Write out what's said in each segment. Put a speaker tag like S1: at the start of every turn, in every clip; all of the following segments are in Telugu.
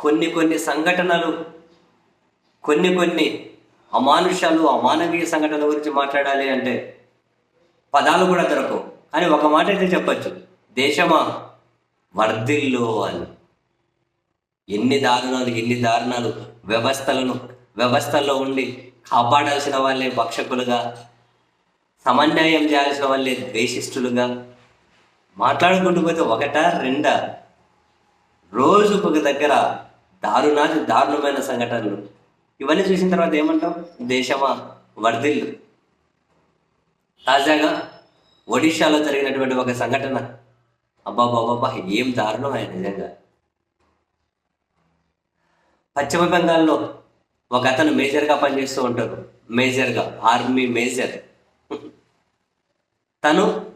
S1: కొన్ని కొన్ని సంఘటనలు కొన్ని కొన్ని అమానుషాలు అమానవీయ సంఘటనల గురించి మాట్లాడాలి అంటే పదాలు కూడా దొరకవు. కానీ ఒక మాట అయితే చెప్పచ్చు. దేశమా? వర్ధిల్లో అని. ఎన్ని దారుణాలు ఎన్ని దారుణాలు. వ్యవస్థలను వ్యవస్థల్లో ఉండి కాపాడాల్సిన వాళ్ళే భక్షకులుగా సమన్వయం చేయాల్సిన వాళ్ళే ద్వేషిస్తులుగా మాట్లాడుకుంటూ పోతే ఒకటా రెండా? రోజు ఒక దగ్గర దారుణాది దారుణమైన సంఘటనలు. ఇవన్నీ చూసిన తర్వాత ఏమంటాం దేశమా? వర్ధిల్లు. తాజాగా ఒడిశాలో జరిగినటువంటి ఒక సంఘటన. అబ్బాబాబా ఏం దారుణం ఆయన నిజంగా. పశ్చిమ బెంగాల్లో ఒక అతను మేజర్గా పనిచేస్తూ ఉంటారు మేజర్గా ఆర్మీ మేజర్. తను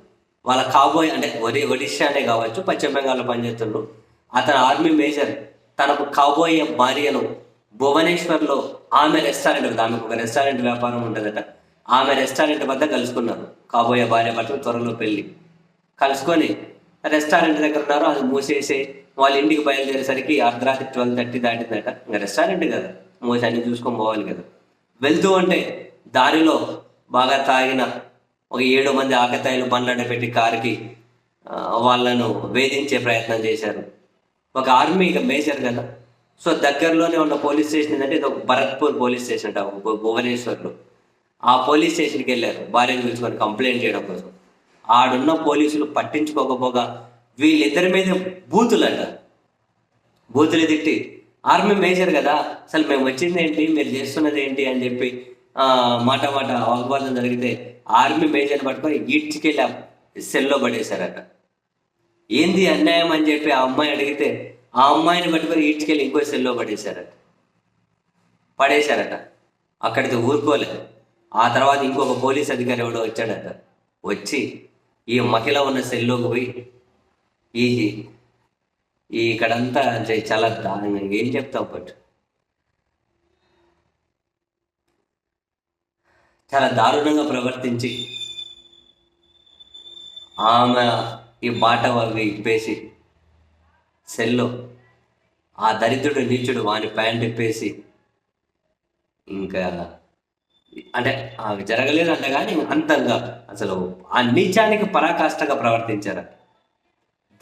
S1: వాళ్ళ కాబోయే అంటే ఒడి ఒడిశానే కావచ్చు పశ్చిమ బెంగాల్లో పనిచేస్తుండ్రు అతను ఆర్మీ మేజర్. తనకు కాబోయే భార్యను భువనేశ్వర్లో ఆమె రెస్టారెంట్ ఉంది. ఆమెకు ఒక రెస్టారెంట్ వ్యాపారం ఉంటుందట. ఆమె రెస్టారెంట్ వద్ద కలుసుకున్నారు. కాబోయే భార్య భర్తలు త్వరలో పెళ్ళి కలుసుకొని రెస్టారెంట్ దగ్గర ఉన్నారు. అది మూసేసి వాళ్ళ ఇంటికి బయలుదేరేసరికి అర్ధరాత్రి ట్వెల్వ్ థర్టీ దాటిందట. ఇంకా రెస్టారెంట్ కదా. మూసి అన్ని చూసుకొని పోవాలి కదా. వెళ్తూ ఉంటే దారిలో బాగా తాగిన ఒక ఏడు మంది ఆకతాయిలు బండ్లడ్డ పెట్టి కారుకి వాళ్ళను వేధించే ప్రయత్నం చేశారు. ఒక ఆర్మీ ఇక మేజర్ కదా. సో దగ్గరలోనే ఉన్న పోలీస్ స్టేషన్ ఏంటంటే ఇది ఒక భరత్పూర్ పోలీస్ స్టేషన్ అంట భువనేశ్వర్లో. ఆ పోలీస్ స్టేషన్కి వెళ్ళారు. భార్యను పిలుచుకొని కంప్లైంట్ చేయడం కోసం. ఆడున్న పోలీసులు పట్టించుకోకపోగా వీళ్ళిద్దరి మీద అంట బూతులు తిట్టి ఆర్మీ మేజర్ కదా అసలు మేము వచ్చింది ఏంటి? మీరు చేస్తున్నది ఏంటి? అని చెప్పి మాట మాట వాగ్వాదం జరిగితే ఆర్మీ మేజర్ పట్టుకొని ఈడ్చికెళ్ళి సెల్లో పడేశారట. ఏంది అన్యాయం అని చెప్పి ఆ అమ్మాయి అడిగితే ఆ అమ్మాయిని పట్టుకొని ఈడ్చుకెళ్ళి ఇంకో సెల్లో పడేశారట. పడేశారట. అక్కడికి ఊరుకోలేదు. ఆ తర్వాత ఇంకొక పోలీస్ అధికారి ఎవడో వచ్చాడట. వచ్చి ఈ మహిళ ఉన్న సెల్లోకి పోయి ఈ ఈ ఇక్కడంతా అంటే చాలా దారుణంగా ఏం చెప్తావు బట్ చాలా దారుణంగా ప్రవర్తించి ఆమె ఈ బాట వాళ్ళని ఇప్పేసి సెల్లో ఆ దరిద్రుడు నీచుడు వాని ప్యాంట్ ఇప్పేసి ఇంకా అంటే జరగలేదు అంట కానీ అంతంగా అసలు ఆ నీచానికి పరాకాష్టగా ప్రవర్తించారట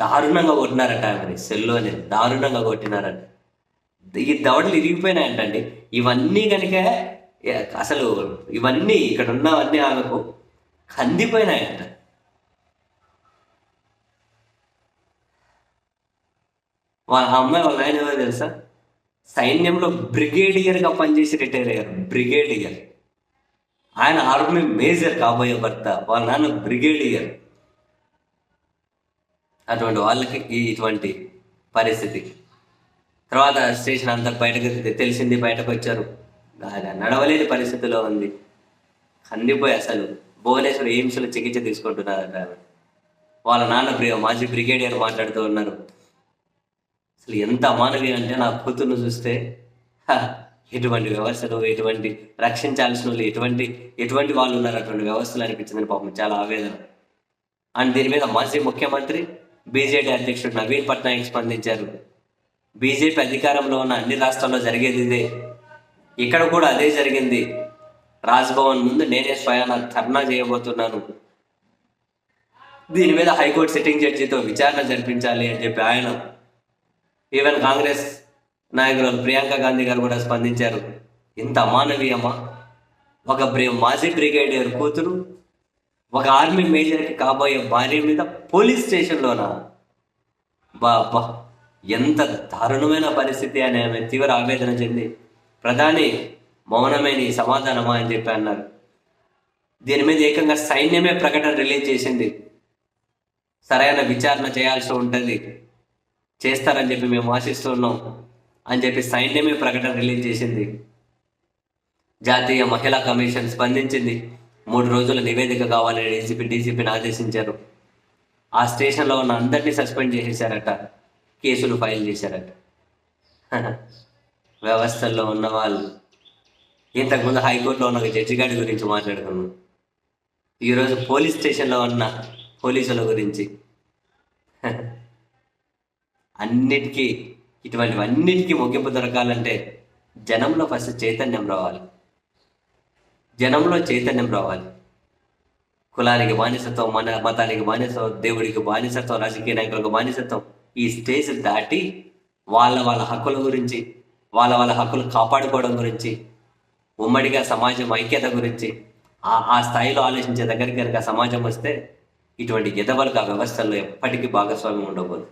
S1: దారుణంగా కొట్టినారట ఆమెని సెల్లోనే దారుణంగా కొట్టినారట. ఈ దవడలు ఇరిగిపోయినాయంటండి. ఇవన్నీ కనుక అసలు ఇవన్నీ ఇక్కడ ఉన్నవన్నీ ఆమెకు కందిపోయినాయంట. వాళ్ళ అమ్మాయి వాళ్ళ ఆయన ఎవరో తెలుసా? సైన్యంలో బ్రిగేడియర్గా పనిచేసి రిటైర్ అయ్యారు. బ్రిగేడియర్. ఆయన ఆర్మీ మేజర్ కాబోయే భర్త. వాళ్ళ నాన్న బ్రిగేడియర్. అటువంటి వాళ్ళకి ఇటువంటి పరిస్థితి. తర్వాత స్టేషన్ అంతా బయటకు తెలిసింది బయటకు వచ్చారు. నడవలేని పరిస్థితిలో ఉంది. కందిపోయి అసలు భువనేశ్వర్ ఎయిమ్స్లో చికిత్స తీసుకుంటున్నారు వాళ్ళ నాన్న బ్రి- మాజీ బ్రిగేడియర్ మాట్లాడుతూ ఉన్నారు. అసలు ఎంత అమానవీయం అంటే నా కూతుర్ను చూస్తే ఎటువంటి వ్యవస్థలు ఎటువంటి రక్షించాల్సిన వాళ్ళు ఎటువంటి ఎటువంటి వాళ్ళు ఉన్నారు అటువంటి వ్యవస్థలు అనిపించిందని పాపం చాలా ఆవేదన. అండ్ దీని మీద మాజీ ముఖ్యమంత్రి బీజేపీ అధ్యక్షుడు నవీన్ పట్నాయక్ స్పందించారు. బీజేపీ అధికారంలో ఉన్న అన్ని రాష్ట్రాల్లో జరిగేది ఇదే. ఇక్కడ కూడా అదే జరిగింది. రాజ్భవన్ ముందు నేనే స్వయాన ధర్నా చేయబోతున్నాను. దీని మీద హైకోర్టు సిట్టింగ్ జడ్జితో విచారణ జరిపించాలి అని చెప్పి ఆయన ఈవెన్ కాంగ్రెస్ నాయకురాలు ప్రియాంక గాంధీ గారు కూడా స్పందించారు. ఇంత అమానవీయమా? ఒక మాజీ బ్రిగేడియర్ కూతురు ఒక ఆర్మీ మేజర్కి కాబోయే భార్య మీద పోలీస్ స్టేషన్లోనా? బా ఎంత దారుణమైన పరిస్థితి అని ఆమె తీవ్ర ఆవేదన చెంది. ప్రధాని మౌనమే నీ సమాధానమా? అని చెప్పి అన్నారు. దీని మీద ఏకంగా సైన్యమే ప్రకటన రిలీజ్ చేసింది. సరైన విచారణ చేయాల్సి ఉంటుంది. చేస్తారని చెప్పి మేము ఆశిస్తున్నాం అని చెప్పి సైన్యమే ప్రకటన రిలీజ్ చేసింది. జాతీయ మహిళా కమిషన్ స్పందించింది. మూడు రోజుల నివేదిక కావాలని డీసీపీ డీసీపీని ఆదేశించారు. ఆ స్టేషన్లో ఉన్న అందరినీ సస్పెండ్ చేసేసారట కేసులు ఫైల్ చేశారట. వ్యవస్థల్లో ఉన్న వాళ్ళు. ఇంతకుముందు హైకోర్టులో ఉన్న ఒక జడ్జి గారి గురించి మాట్లాడుకున్నాం. ఈరోజు పోలీస్ స్టేషన్లో ఉన్న పోలీసుల గురించి. అన్నిటికీ ఇటువంటివన్నిటికీ ముగింపు దొరకాలంటే జనంలో ఫస్ట్ చైతన్యం రావాలి. జనంలో చైతన్యం రావాలి. కులానికి బానిసత్వం మన మతానికి బానిసత్వం దేవుడికి బానిసత్వం రాజకీయ నాయకులకు బానిసత్వం ఈ స్టేజ్ దాటి వాళ్ళ వాళ్ళ హక్కుల గురించి వాళ్ళ వాళ్ళ హక్కులు కాపాడుకోవడం గురించి ఉమ్మడిగా సమాజం ఐక్యత గురించి ఆ ఆ స్థాయిలో ఆలోచించే దగ్గరికి కనుక సమాజం వస్తే ఇటువంటి ఎదవలకు ఆ వ్యవస్థల్లో ఎప్పటికీ భాగస్వామ్యం ఉండకూడదు.